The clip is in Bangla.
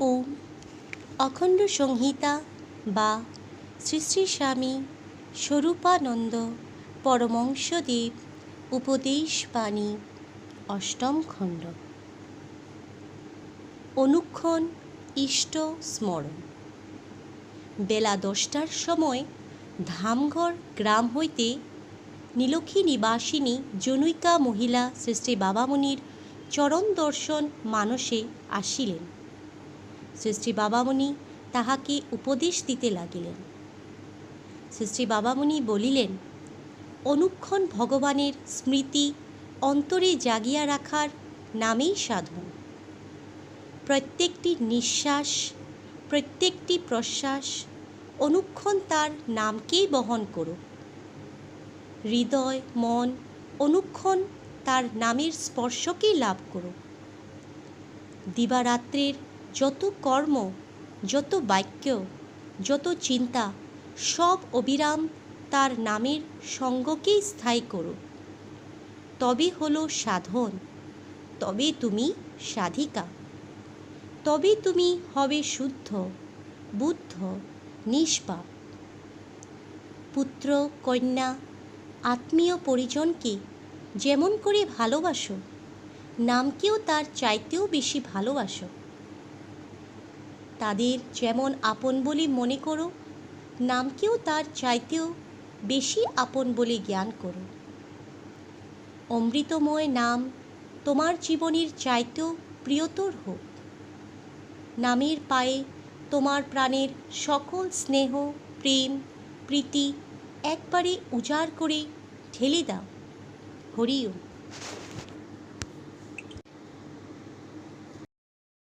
ওম অখণ্ড সংহিতা বা শ্রী শ্রী স্বামী স্বরূপানন্দ পরমংসদেব উপদেশ বাণী অষ্টম খণ্ড। অনুক্ষণ ইষ্ট স্মরণ। বেলা দশটার সময় ধামঘর গ্রাম হইতে নীলক্ষী নিবাসিনী জনৈকা মহিলা শ্রী শ্রী বাবামণির চরণ দর্শন মানসে আসিলেন। শ্রী বাবামণি তাহাকে উপদেশ দিতে লাগিলেন। শ্রী বাবামণি বলিলেন, অনুক্ষণ ভগবানের স্মৃতি অন্তরে জাগিয়া রাখার নামেই সাধন প্রত্যেকটি নিঃশ্বাস, প্রত্যেকটি প্রশ্বাস, অনুক্ষণ তার নামকেই বহন করো হৃদয়, মন অনুক্ষণ তার নামের স্পর্শকেই লাভ করো দিবারাত্রের যত কর্ম, যত বাক্য, যত চিন্তা, সব অবিরাম তার নামের সঙ্গকেই স্থায়ী করো তবে হলো সাধন, তবে তুমি সাধিকা, তবে তুমি হবে শুদ্ধ, বুদ্ধ, নিষ্পাপ। পুত্র, কন্যা, আত্মীয় পরিজনকে যেমন করে ভালোবাসো, নামকেও তার চাইতেও বেশি ভালোবাসো। তাদের যেমন আপন বলে মনে করো, নামকেও তার চাইতেও বেশি আপন বলে জ্ঞান করো। অমৃতময় নাম তোমার জীবনের চাইতেও প্রিয়তর হোক। নামের পায়ে তোমার প্রাণের সকল স্নেহ, প্রেম, প্রীতি একবারে উজাড় করে ঢেলে দাও। হরিও